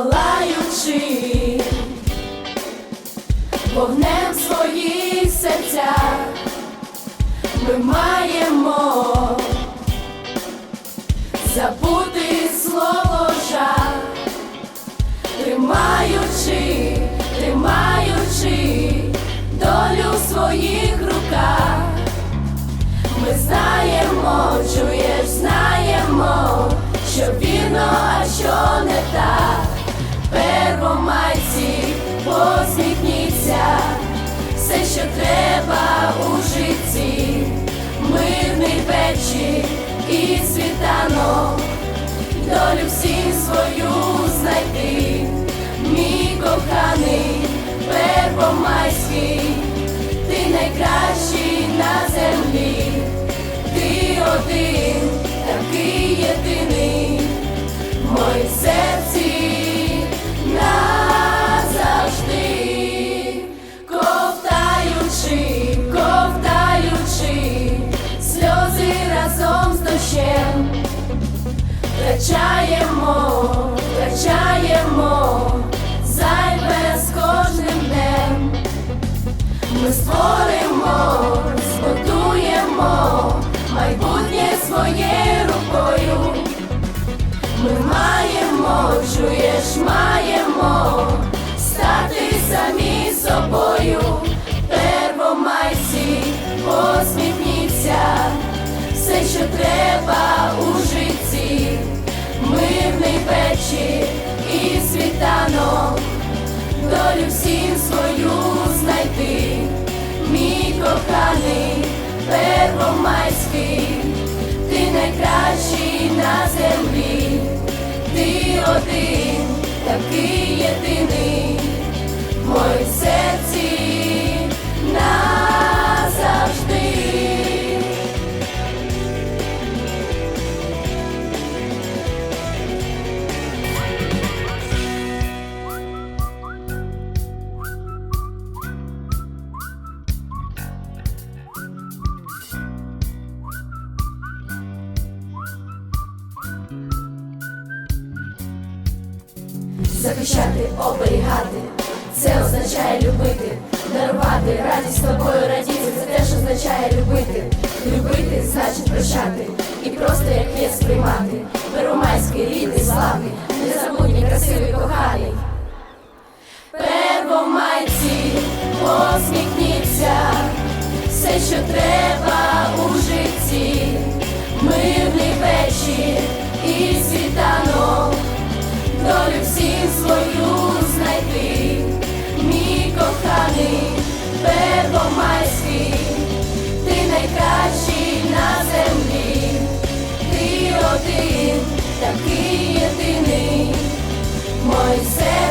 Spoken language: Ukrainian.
палаючи вогнем своїх серця ми маємо забути і світанок, долю всім свою знайти, Ми створимо, збудуємо майбутнє своєю рукою. Такий єдиний, захищати, оберігати. Це означає любити, дарувати радість тобою радіти. Це теж означає любити. Любити значить прощати і просто як є сприймати. Первомайський рідний, славний, незабутній, красивий, коханий. Первомайці, посміхніться, все, що треба у житті, мирний вечір і світанок, такий єдиний, Мойсей.